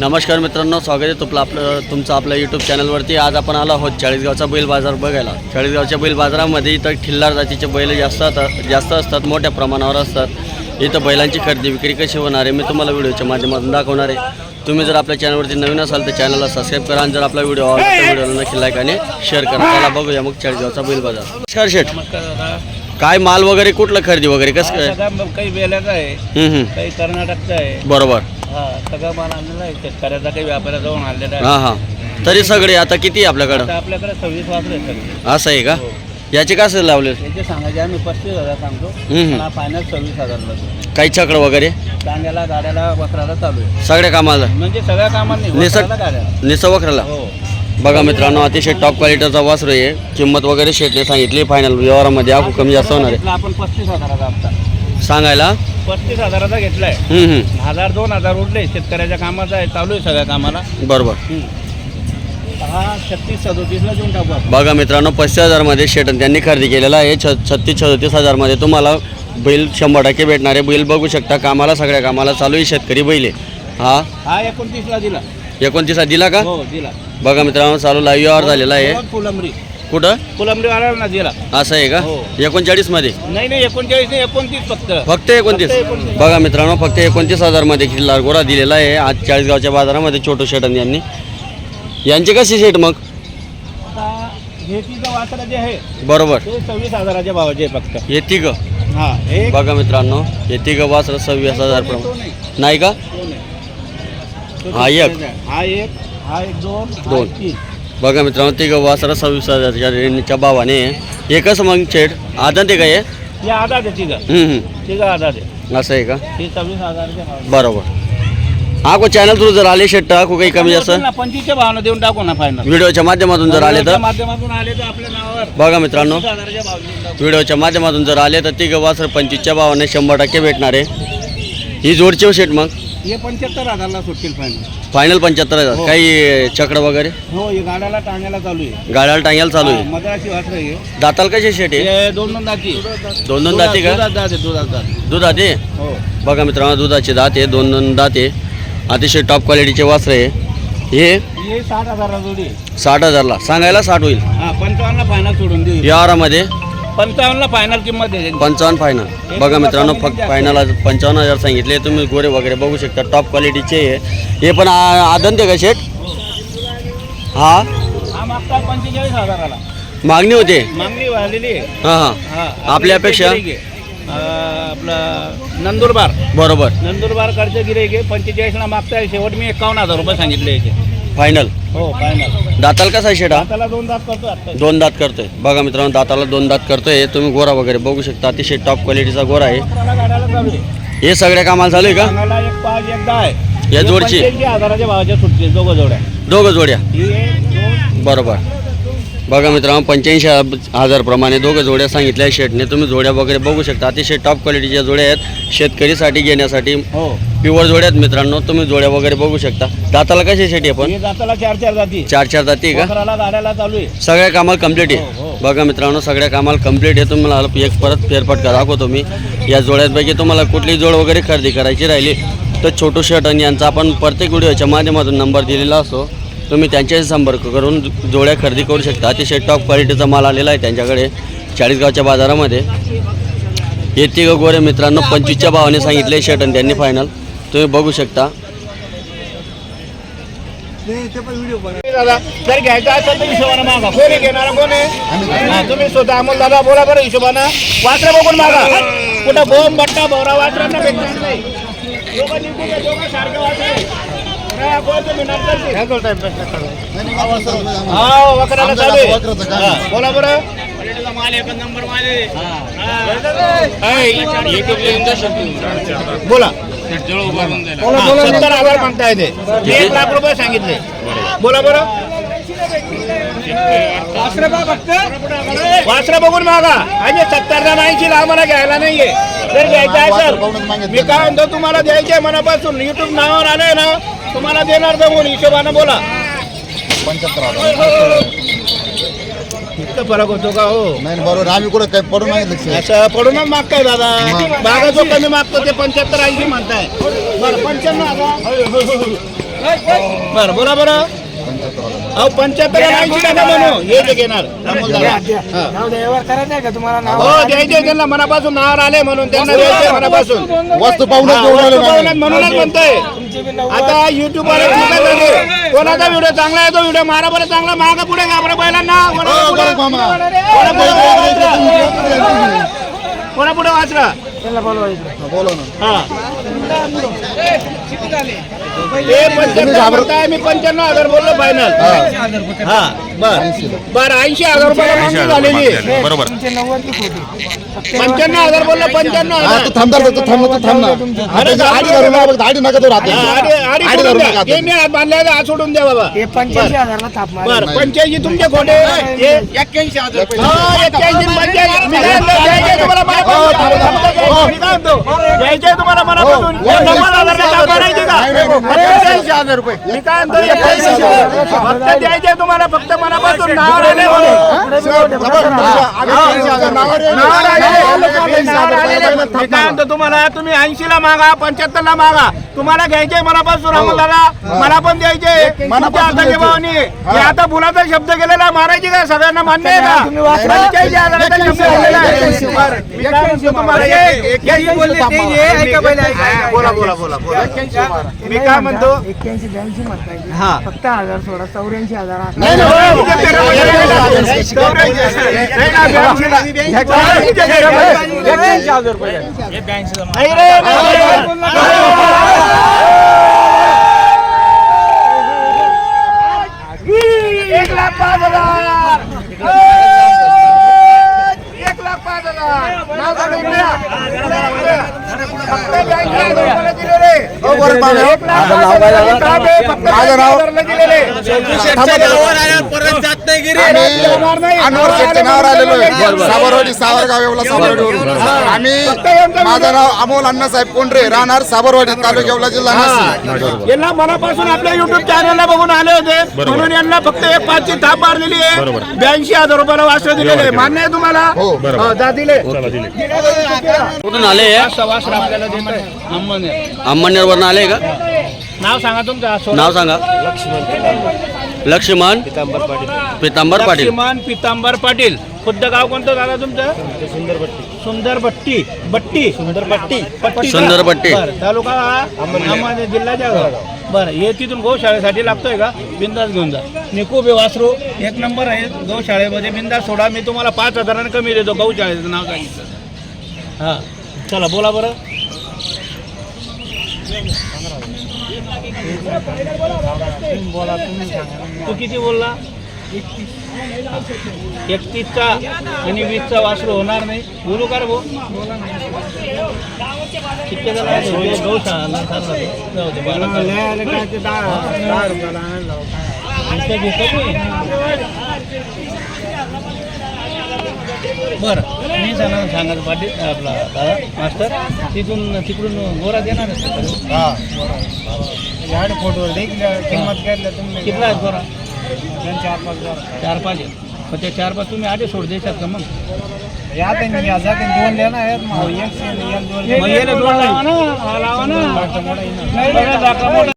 नमस्कार मित्रांनो स्वागत आहे तुपलं आपलं तुमचं आपल्या यूट्यूब चॅनलवरती आज आपण आलो आहोत चाळीसगावचा बैल बाजार बघायला. चाळीसगावच्या बैल बाजारामध्ये इथं खिल्लार जातीचे बैल जास्त असतात जास्त असतात मोठ्या प्रमाणावर असतात. इथं बैलांची खरेदी विक्री कशी होणार आहे मी तुम्हाला व्हिडिओच्या माध्यमातून दाखवणार आहे. तुम्ही जर आपल्या चॅनलवरती नवीन असाल तर चॅनलला सबस्क्राईब करा आणि जर आपला व्हिडिओ आवडला तर व्हिडिओला नक्की लाईक आणि शेअर करा. त्याला बघूया मग चाळीसगावचा बैल बाजार. नमस्कार शेठ. काय माल वगैरे कुठलं खरेदी वगैरे कसं काय? काही बेल्याचा आहे. काही कर्नाटकचा आहे. बरोबर. हा सगळा माल आणलेला आहे. शेतकऱ्याचा काही व्यापाऱ्या जाऊन आणलेला आहे. हां हां. तरी सगळे आता किती आहे आपल्याकडं? आता आपल्याकडे सव्वीस वाजले सगळे. असं आहे का? हो. याचे कसं लावले? याचे सांगायचे आम्ही पस्तीस हजार सांगतो. हम्म. पण हा फायनल सव्वीस हजार काही चक्र वगैरे? कांद्याला गाड्याला वस्त्राला चालू आहे. सगळ्या कामाला? म्हणजे सगळ्या कामांनी निसट वस्त्राला गाड्या निसवखराला हो. बघा मित्रांनो अतिशय टॉप क्वालिटीचा वासरू आहे. किंमत वगैरे शेटले सांगितली. फायनल व्यवहारामध्ये आपण कमी जास्त होणार आपण पस्तीस हजाराचा हप्ता. आहे सांगायला? पस्तीस हजाराचा घेतलाय. हम्म, हम्म. हजार दोन हजार उरले. शेतकऱ्याच्या कामाचा आहे चालू आहे सगळ्या कामाला. बरोबर. हा छत्तीस सदोतीसला देऊन टाकू आपण. बघा मित्रांनो पस्तीस हजारमध्ये शेटन त्यांनी खरेदी केलेला आहे. छ छत्तीस सदतीस हजारमध्ये तुम्हाला बैल शंभर टक्के भेटणार आहे. बैल बघू शकता कामाला सगळ्या कामाला चालू आहे शेतकरी बैल आहे. हा? हा एकोणतीसला दिला. एकोणतीसा दिला का? हो दिला. बघा मित्रांनो चालू लाईव्ह झालेला आहे. फुलंबरी कुठं? फुलंबरी आला ना दिला असं आहे का? हो. एकोणचाळीसमध्ये नाही नाही एकोणचाळीस नाही एकोणतीस फक्त. फक्त एकोणतीस. बघा मित्रांनो फक्त एकोणतीस हजारमध्ये किल्ला गोरा दिलेला आहे. आज चाळीसगावच्या बाजारामध्ये छोटू शेटन यांनी. यांचे कसे शेट मग? आता हे तिचं वासरा जे आहे बरोबर. ते सव्वीस हजाराच्या भावाचे आहे फक्त. हे तिघ? हा बघा मित्रांनो हे तिघ वासर सव्वीस हजार तो प्रमाणे. नाही, नाही का? तो नाही. तो हा एक. आहे. हा एक हा एक दोन हा दोन. तीन. बघा मित्रांनो तिघ वासर सव्वीस हजारच्या रेंजच्या भावाने एकच मग शेट आदत आहे का हे? हे आधार आहे तिघं. हम्म, हम्म. तिघं आधार आहे. असं आहे का? हे सव्वीस हजारच्या भाव बरोबर. हा को चॅनल थ्रू जर आले शेट टाकू काही कमी जास्त? पंचवीसच्या भावानं देऊन टाकू ना फायनल व्हिडिओच्या माध्यमातून जर आले तर? माध्यमातून आले तर आपल्या नावावर बघा मित्रांनो पंचवीस हजाराच्या भाव देऊन टाकू. व्हिडिओच्या माध्यमातून जर आले तर तिघ वासर पंचवीसच्या भावाने शंभर टक्के भेटणार आहे. ही जोडची शेट मग. हे पंच्याहत्तर हजारला सुटतील फायनल फायनल पंच्याहत्तर हजार. हो. काही चक्र वगैरे? हो हे गाड्याला टांगायला चालू आहे. गाड्याला टांग्याला चालू आहे? मद्रासी वासर आहे. दाताल कसे शेट आहे हे दोन दोन दाती. दोन दोन दाते का? दुधात दाते दुधात दाते. दूध आते हो. बघा मित्रांनो दुधाचे दात आहे दोन दोन दात आहे. अतिशय टॉप क्वालिटीचे वासर आहे. हे? हे साठ हजारला जोडी आहे. साठ हजारला. सांगायला साठ होईल. हा पंचावन्नला फायनल सोडून देऊ. या आरामध्ये. पंचावन्नला फायनल किंमत आहे त्यांची. पंचावन्न फायनल बघा मित्रांनो फक्त फायनल आज पंचावन्न हजार सांगितले. तुम्ही गोरे वगैरे बघू शकता. टॉप क्वालिटीचे आहे. हे पण आ- आदंत आहे का शेट हा? हा पंचेचाळीस हजाराला. मागणी होते? मागणी झालेली आहे. हां हां. हा आपल्या अपेक्षा? आहे. आपलं नंदुरबार. बरोबर. नंदुरबार कडचे गिराईक आहे. पंचेचाळीसला मागताय शेवट मी एकावन्न हजार रुपये सांगितले याचे. फायनल हो फायनल दाताल कसा आहे शेट त्याला दोन तास करतो आता. दोन दात करतोय. बघा मित्रांनो दाताला दोन दात करतोय. तुम्ही गोरा वगैरे बघू शकता. अतिशय टॉप क्वालिटीचा गोरा आहे. अकराला गाड्याला चालू आहे. हे सगळ्या कामाला चालू आहे का? सांगायला एक पाच एक दहा आहे. या जोडची? 85 हजाराच्या भावाच्या सुटतील दोघं जोड्या दोघं जोड्या. ही एक दोन बरोबर. बघा मित्रांनो पंच्याऐंशी हजार प्रमाणे दोघं जोड्या सांगितल्या शेटने. तुम्ही जोड्या वगैरे बघू शकता. अतिशय टॉप क्वालिटीच्या जोड्या आहेत. शेतकरीसाठी घेण्यासाठी. हो. प्युअर जोड्या आहेत मित्रांनो तुम्ही जोड्या वगैरे बघू शकता. दाताला कशी शेटी आपण हे जाताला चार चार जाती चार चार जाती आहे का चालू आहे. सगळ्या कामाला कंप्लीट हो, आहे. हो. बघा मित्रांनो सगळ्या कामाला कंप्लीट आहे. तुम्हाला एक परत फेरफटका दाखवतो मी. या जोड्यांपैकी तुम्हाला कुठली जोड वगैरे खरेदी करायची राहिली तर छोटू शर्ट आणि यांचा आपण प्रत्येक व्हिडिओच्या माध्यमातून नंबर दिलेला असतो. तुम्ही त्यांच्याशी संपर्क करून जोड्या खरेदी करू शकता. अतिशय टॉप क्वालिटीचा माल आलेला आहे त्यांच्याकडे चाळीसगावच्या बाजारामध्ये. हे तिघ गोरे मित्रांनो पंचवीसच्या भावाने सांगितले शर्ट आणि त्यांनी फायनल तुम्ही बघू शकता. दादा जर घ्यायचं असेल तर हिशोबानं मागा. कोण घेणारा? कोण आहे? हा, तुम्ही स्वतः अमोल दादा बोला बरं हिशोबानं. वासरा बघून मागा. कुठं बोम बट्टा बोरा वासरांना भेटणार नाही. दोघं ये, दोघं सारखे वासरे बोला बरं. माल एक नंबर माल आहे. बोला बोला. सत्तर हजार म्हणता येते. एक लाख रुपये सांगितले. बोला बरं वासरं बघून मागा. आणि सत्तर ऐंशी आम्हाला घ्यायला नाहीये. जर घ्यायचं आहे सर मी काय म्हणतो तुम्हाला द्यायचंय मनापासून. युट्यूब नावावर आलंय ना तुम्हाला देणार जमून हिशोबानं बोला. इतकं फरक होतो का हो? नाही नाही, बरोबर. आम्ही कुठं काय पडून मागितलं की? असं पडूनच मागताय दादा. बागा जो कमी मागतो ते पंच्याहत्तर ऐंशी म्हणताय. बरं पंच्याण्णव हजार. बरं बोला बरं. अहो पंच्याहत्तर ऐंशी नका म्हणू हे जे घेणार हा. नाव द्यावर करायचं आहे का तुम्हाला नाव? हो द्यायचे त्यांना. मनापासून नावावर आले म्हणून त्यांना द्यायचे मनापासून. वस्तू हा. पाहूनच म्हणूनच म्हणतोय. आता युट्यूब झाली कोणाचा व्हिडिओ चांगला आहे तो व्हिडिओ मारा बरं चांगला मागा पुढे का बरं पहिल्यांदा कोणाला हो, पुढे? बरं, मामा. कोणा पुढे वाचला? कोणा पुढे वाचला? त्याला बोलवायचं. बोला ना हा. मी पंच्याण्णव हजार बोललो फायनल हा बर बर ऐंशी हजार रुपयाला मागणी झालेली आहे. बरोबर पंच्याण्णव हजार बोललो पंच्याण्णव हा, हजार तू थांब जरा, तू थांब तू थांब ना अरे, आता आडी धरू नका, आडी. हा, आडी आडी आडी सोडून धरू द्या. नका हे हात बांधले हात सोडून द्या बाबा हे पंच्याऐंशी हजारला थाप मार बर पंच्याऐंशी तुमचे खोटे हे एक्क्याऐंशी हजार रुपये. हो, एक्क्याऐंशी, पंच्याऐंशी. मी काय म्हणतो, द्यायचे तुम्हाला मनापासून. मी काय म्हणतो, द्यायचे तुम्हाला मनापासून. हो, हो. मी काय म्हणतो. फक्त द्यायचे तुम्हाला फक्त मनापासून नावावर आले म्हणून. मी काय म्हणतो तुम्हाला तुम्ही ऐंशी ला मागा पंच्याहत्तर ला मागा. तुम्हाला घ्यायचे मनापासून दादा. मला पण द्यायचे हाताच्या भावानी हे. आता बुलाचा शब्द गेलेला मारायची का सगळ्यांना मान्य आहे का? शब्द गेलेला आहे. म्हणतो एक-. बोला बोला बोला बोला मी काय म्हणतो एक्क्याऐंशी ब्याऐंशी म्हणताय हा. फक्त हजार सोडा चौऱ्याऐंशी हजार हा. नाही, नाही, नाही, नाही, चौऱ्याऐंशी. नाही ना, ब्याऐंशीला. एक्क्याऐंशी हजार रुपये. नाही रे, नाही, नाही. एक लाख पाच हजार एक लाख पाच हजार नाव सांगा इकडे. फक्त ब्याऐंशी हजार रुपयाला दिले रे. हो, माझं नाव- अनवर शेटच्या नावावर आलेलो आहे. साबरवाडी सावरगाव येवला साबरवाडीवरून आम्ही माझं नाव अमोल अण्णासाहेब कोंडरे राहणार साबरवाडी तालुका येवला जिल्हा नाशिक. यांना मनापासून आपल्या युट्यूब चॅनलला बघून आले होते. म्हणून यांना फक्त एक पाचची थाप मारलेली आहे. ब्याऐंशी हजार रुपयाला वासर दिलेले आहे. मान्य आहे तुम्हाला? हो. हो, दिले. कुठून आले वासर आपल्याला. अंमनेरवरून आले का? नाव सांगा तुमचं नाव सांगा. लक्ष्मण पितांबर. पाटील. लक्ष्मण पितांबर पाटील. खुद्द गाव कोणतं झालं तुमचं? सुंदर भट्टी सुंदर भट्टी बट्टी. सुंदर भट्टी पट्टी का? सुंदर भट्टी. बरं, तालुका अहमदनगर, जिल्हा. जळगाव बरं हे तिथून गौशाळेसाठी लागतोय का? बिंदास घेऊन जा. निकोबे वासरू. एक नंबर आहे. गौशाळेमध्ये बिंदास सोडा. मी तुम्हाला पाच हजाराने कमी देतो. गौशाळेचं नाव सांगितलं. हां. चला बोला बरं. तू किती बोलला? एकतीसचा आणि वीसचा वासरू होणार नाही. बोलू का भाऊ? किती जण आहेत? हे गौशाळा चालला तो. जाऊ दे, बारा मी. सांगा सांगायचं पाटील आपला दादा मास्टर तिथून तिकडून गोरा देणार किंमत कितला आहेत गोरा? चार पाच चार पाच आहेत मग ते चार पाच तुम्ही आधी सोड द्यायच्यात का मग? दोन आहेत. मग एक दोन. मग याला दोन लावा ना. हा लावा ना. बघा, दाखला मोठा.